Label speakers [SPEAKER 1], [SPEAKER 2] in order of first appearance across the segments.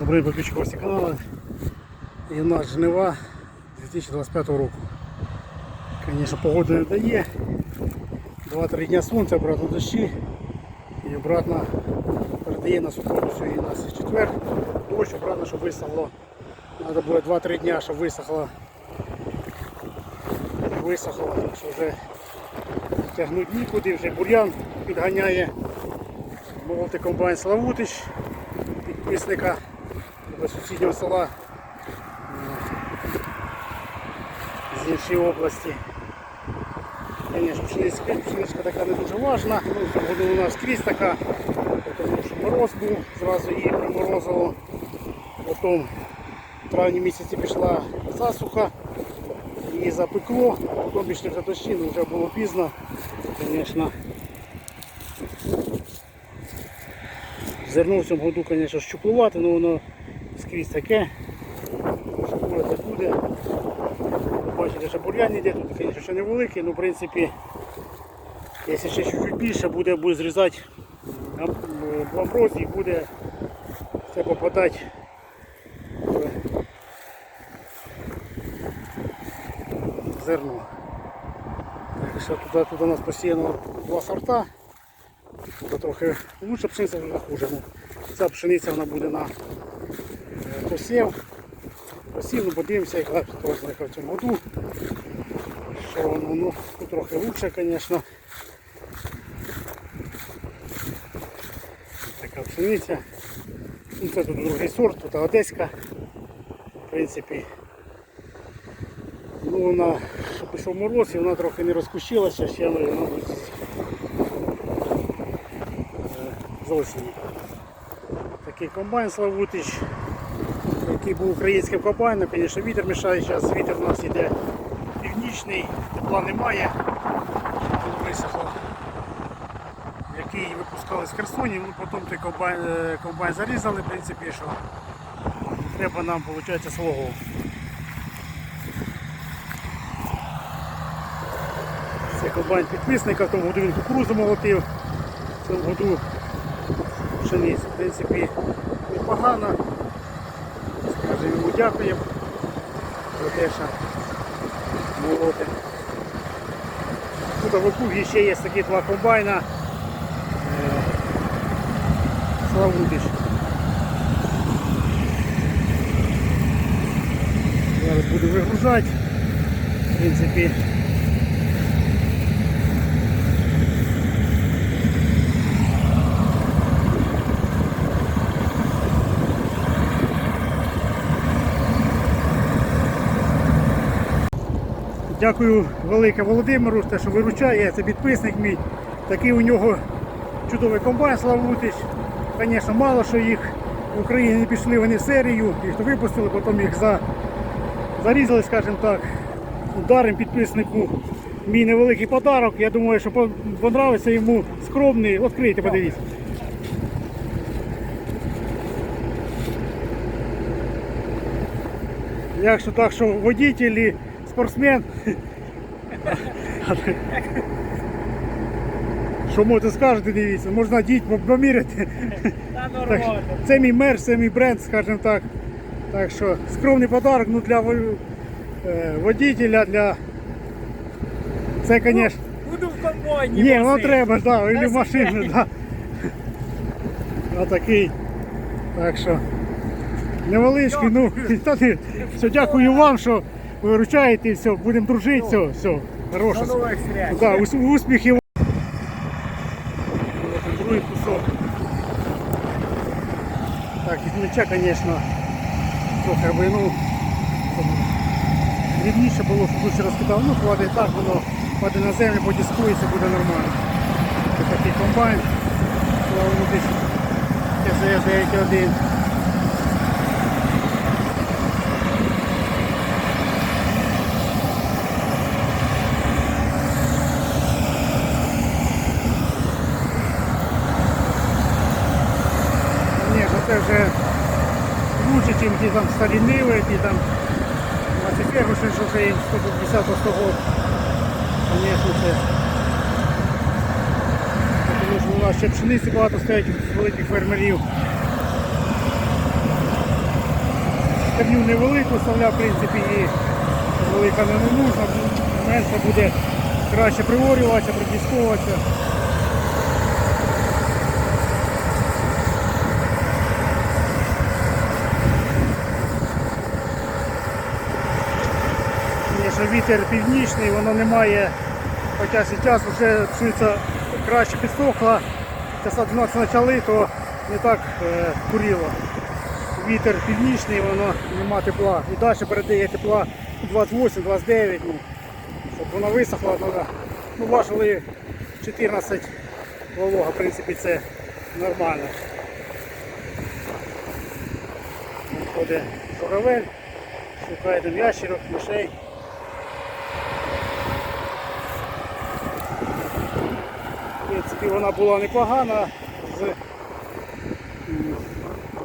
[SPEAKER 1] Добрий гості каналу. І в нас жнива 2025 року. Звісно, погода не дає. 2-3 дня сонця, обратно дощі. І обратно передає нас уходу сьогодні у нас четвер. Дощ, обратно, щоб висохло. Треба було 2-3 дня, щоб висохло. Висохло, так що вже тягнуть нікуди, вже бур'ян підганяє. Молоти комбайн Славутич, підписника до сусіднього села з іншої області. Звісно, пшеничка, пшеничка така не дуже важна. Ну, в у нас скрізь така, тому що мороз був, зразу її приморозило. Потім в травні місяці пішла засуха, її запекло, потім пішли вже ну вже було пізно, звісно. Зерно в цьому году, звісно, щуплувати, але воно скрізь таке. Може буде, буде. Бачите, що бур'ян йде, тут, звісно, ще невеликий, але в принципі, якщо ще чуть більше, буде, буде зрізати амброзії, буде все попадати зерно. Так що туди, туди у нас посіяно два сорта. Це трохи лучше пшениця вже хуже. Ну, ця пшениця вона буде на посів. Посів, ну подивимося, яка розлика в цьому году. Що воно ну, ну, трохи лучше, звісно. Така пшениця. Ну, це тут другий сорт, тут одеська. В принципі. Ну, вона що пішов мороз і вона трохи не розкущилася, ще вона мабуть, з. Такий комбайн Славутич, який був українським комбайном, звісно, вітер мішає, зараз вітер у нас йде північний, тепла немає, тут висохло. Який випускали з Херсонів, ну потім той комбайн, е, комбайн зарізали, в принципі, що треба нам, виходить, свого. Це комбайн підписника, в тому году він кукурузу молотив, в цьому году пшеницю. В принципі, непогано. Дякуємо за те, що молоти. Тут в округі ще є такі два комбайна. Е, Славутич. Зараз буду вигружати. В принципі, Дякую велике Володимиру, те, що виручає, це підписник мій. Такий у нього чудовий комбайн Славутич. Звісно, мало що їх в Україні не пішли вони в серію, їх то випустили, потім їх за... зарізали, скажімо так, ударом підписнику. Мій невеликий подарок. Я думаю, що по- понравиться йому скромний. Відкрийте, подивіться. Якщо так, що водитель і спортсмен. Що можете скажете, дивіться, можна діть поміряти.
[SPEAKER 2] Та нормально.
[SPEAKER 1] це мій мерч, це мій бренд, скажімо так. Так що скромний подарок ну, для е, водителя, для. Це, звісно.
[SPEAKER 2] Буду в комбайні.
[SPEAKER 1] Ні, ну треба да, і в машину, да. Отакий. Так що. Невеличкий, ну, все, дякую вам, що виручаєте, все, будемо дружити, все, все, хороше.
[SPEAKER 2] До нових зустріч.
[SPEAKER 1] Да, ус- успіхів. Другий кусок. Так, із м'яча, трохи аби, ну, рівніше було, щоб лучше розкидав. Ну, хватить так, воно паде на землю, подіскується, буде нормально. Ось такий комбайн. Слава десь ТЗ-91. Ні, ну це вже лучше, ніж ті там там 21 що вже їм 150 по 100 год. Звісно, це. Тому що у нас ще пшениці багато стоять у великих фермерів. Стерню невелику вставляв, в принципі, і велика не нужна, менше буде краще приворюватися, притісковуватися. Якщо вітер північний, воно не має, хоча зараз вже пшениця краще підсохла, часа 12 почали, то не так е, куріло. Вітер північний, воно нема тепла. І далі передає тепла 28-29, ну, щоб воно висохло, треба. Ну, важили 14 волога, в принципі, це нормально. Ходить журавель, шукає там ящерок, мишей. В принципі, вона була непогана з,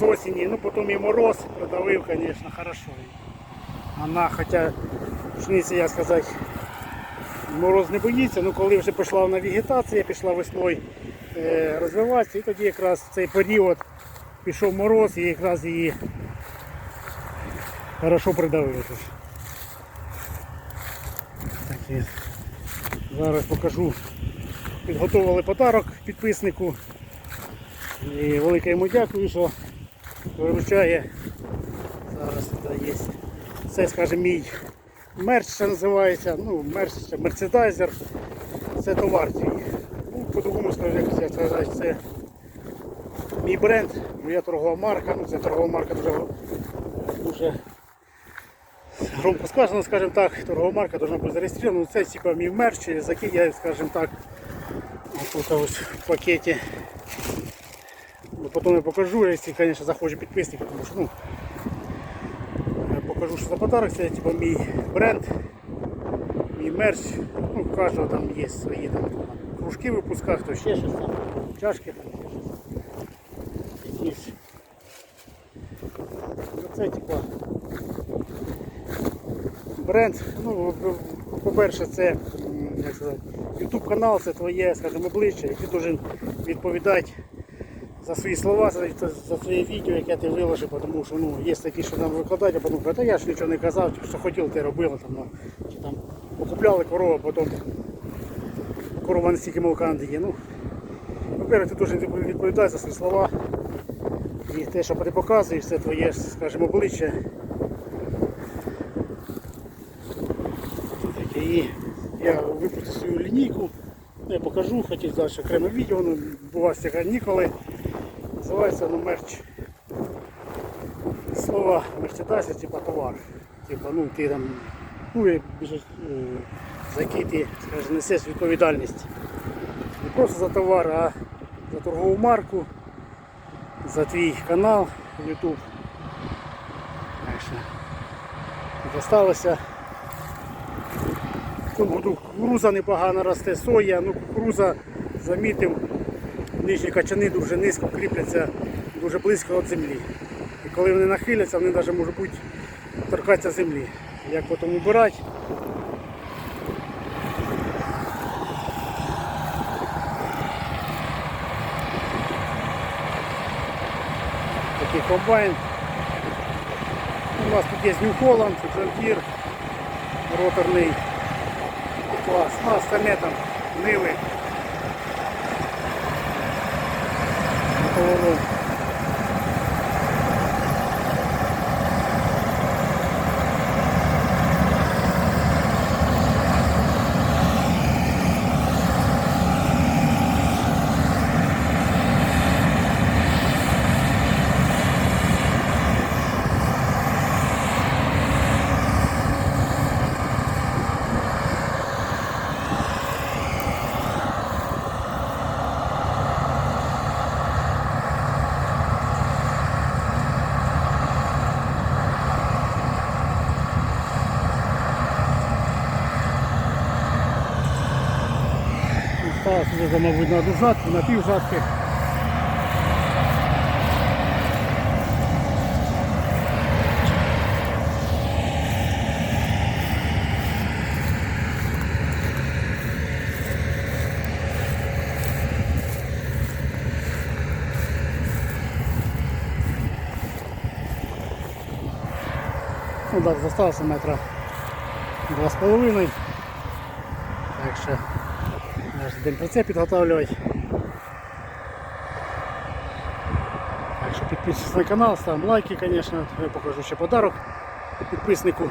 [SPEAKER 1] з осені, ну потім і мороз продавив, звісно, хорошо. Вона, хоча пшениця, я сказати, мороз не боїться, ну коли вже пішла вона вегетація, пішла весною е, розвиватися, і тоді якраз в цей період пішов мороз і якраз її хорошо придавили. зараз покажу. Підготували подарок підписнику. І велике йому дякую, що виручає. Зараз тут є. Це, скажімо, мій мерч ще називається. Ну, мерч, це мерцедайзер. Це товар твій. Ну, по-другому скажу, як сказати, це мій бренд, моя торгова марка. Ну, це торгова марка дуже, дуже громко сказано, скажімо так, торгова марка должна бути зареєстрована. Ну, Це типа мій мерч, через який я, скажімо так, тут ось в пакеті. Ну, Потім я покажу, якщо, звісно, захоче підписник, тому що ну, покажу, що за подарок, це типа мій бренд, мій мерч. Ну, у кожного там є свої там, кружки в випусках, то ще щось там, чашки там. Якісь. Ну, Це типа бренд. Ну, по-перше, це як сказати, YouTube канал, це твоє, скажімо, обличчя, і ти должен відповідати за свої слова, за, за, своє відео, яке ти виложив, тому що ну, є такі, що там викладають, а потім кажуть, я ж нічого не казав, що хотів, ти робила там, ну, чи там покупляли корову, а потім корова не стільки молока не дає. Ну, по-перше, ти должен відповідати за свої слова. І те, що ти показуєш, це твоє, скажімо, обличчя. Так, І випустив я покажу, хотів далі окреме відео, ну, бува ніколи. Називається ну, мерч. Слова мерчендайзер, типа товар. Типа, ну ти там, ну і е, за який ти скажімо, несеш відповідальність. Не просто за товар, а за торгову марку, за твій канал YouTube. Залишилося. Году кукуруза непогано росте, соя, ну кукуруза замітив, нижні качани дуже низько кріпляться, дуже близько від землі. І коли вони нахиляться, вони навіть можуть бути торкатися землі. Як потім убирати? Такий комбайн. У нас тут є New Holland, John роторний клас. Ну, остальне там ниви. Металолом. його, мабуть, на жатку, на півжатки. Ну так, зосталося метра два з половиною. Так що наш день прицеп підготовлювати. Так що підписуйтесь на канал, ставим лайки, конечно. Я покажу ще подарок підписнику.